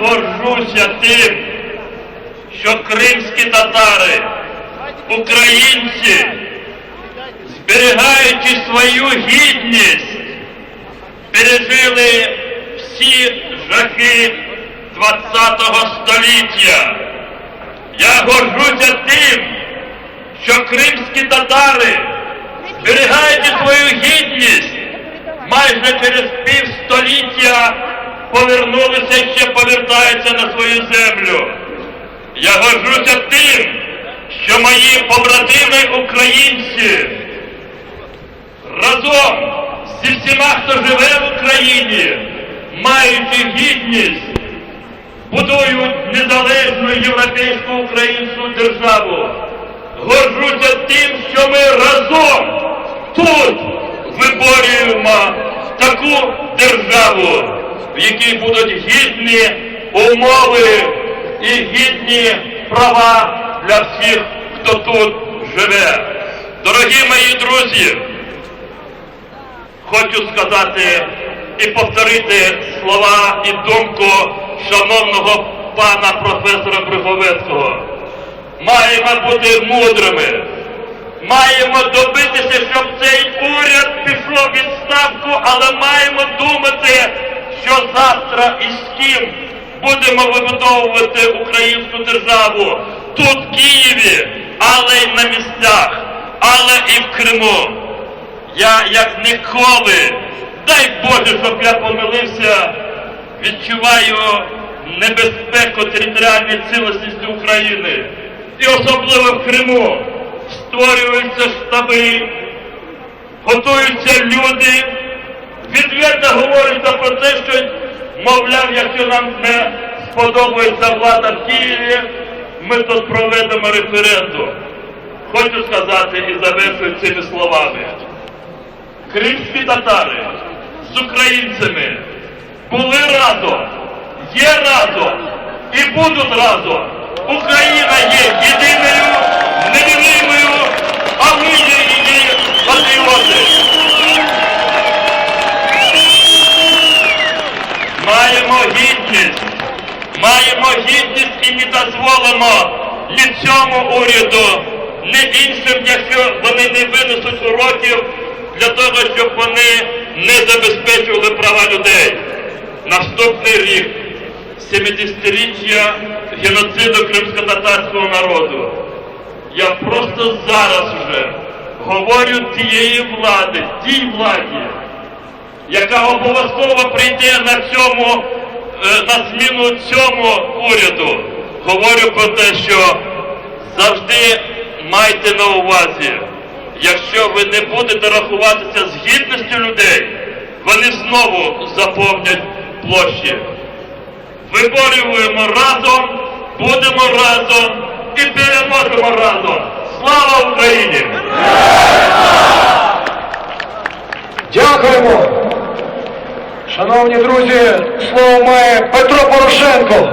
горжуся тим, що кримські татари, українці, зберігаючи свою гідність, пережили всі жахи ХХ століття. Я горжуся тим, що кримські татари, зберігаючи свою гідність, майже через півстоліття повернулися і ще повертаються на свою землю. Я горжуся тим, що мої побратими українці разом зі всіма, хто живе в Україні, маючи гідність, будують незалежну європейську українську державу. Горжуся тим, що ми разом тут виборюємо таку державу, в якій будуть гідні умови і гідні права для всіх, хто тут живе. Дорогі мої друзі, хочу сказати і повторити слова і думку шановного пана професора Брюховецького. Маємо бути мудрими. Маємо добитися, щоб цей уряд пішов відставку, але маємо думати, що завтра і з ким будемо вибудовувати українську державу тут, в Києві, але й на місцях, але і в Криму. Я як ніколи, дай Боже, щоб я помилився, відчуваю небезпеку територіальної цілісності України. І особливо в Криму створюються штаби, готуються люди, відверто говориться про те, що, мовляв, якщо нам не сподобається влада в Києві, ми тут проведемо референдум. Хочу сказати і завершую цими словами. Кримські татари з українцями були разом, є разом і будуть разом. Україна є єдиною, маємо гідність і не дозволимо ні цьому уряду, ні іншим, якщо вони не винесуть уроків для того, щоб вони не забезпечували права людей. Наступний рік 70-річчя геноциду кримсько-татарського народу. Я просто зараз вже говорю тієї влади, тій владі, яка обов'язково прийде на цьому, на зміну цьому уряду. Говорю про те, що завжди майте на увазі, якщо ви не будете рахуватися з гідністю людей, вони знову заповнять площі. Виборюємо разом, будемо разом і переможемо разом. Слава Україні! Дякуємо. Шановні друзі, слово має Петро Порошенко.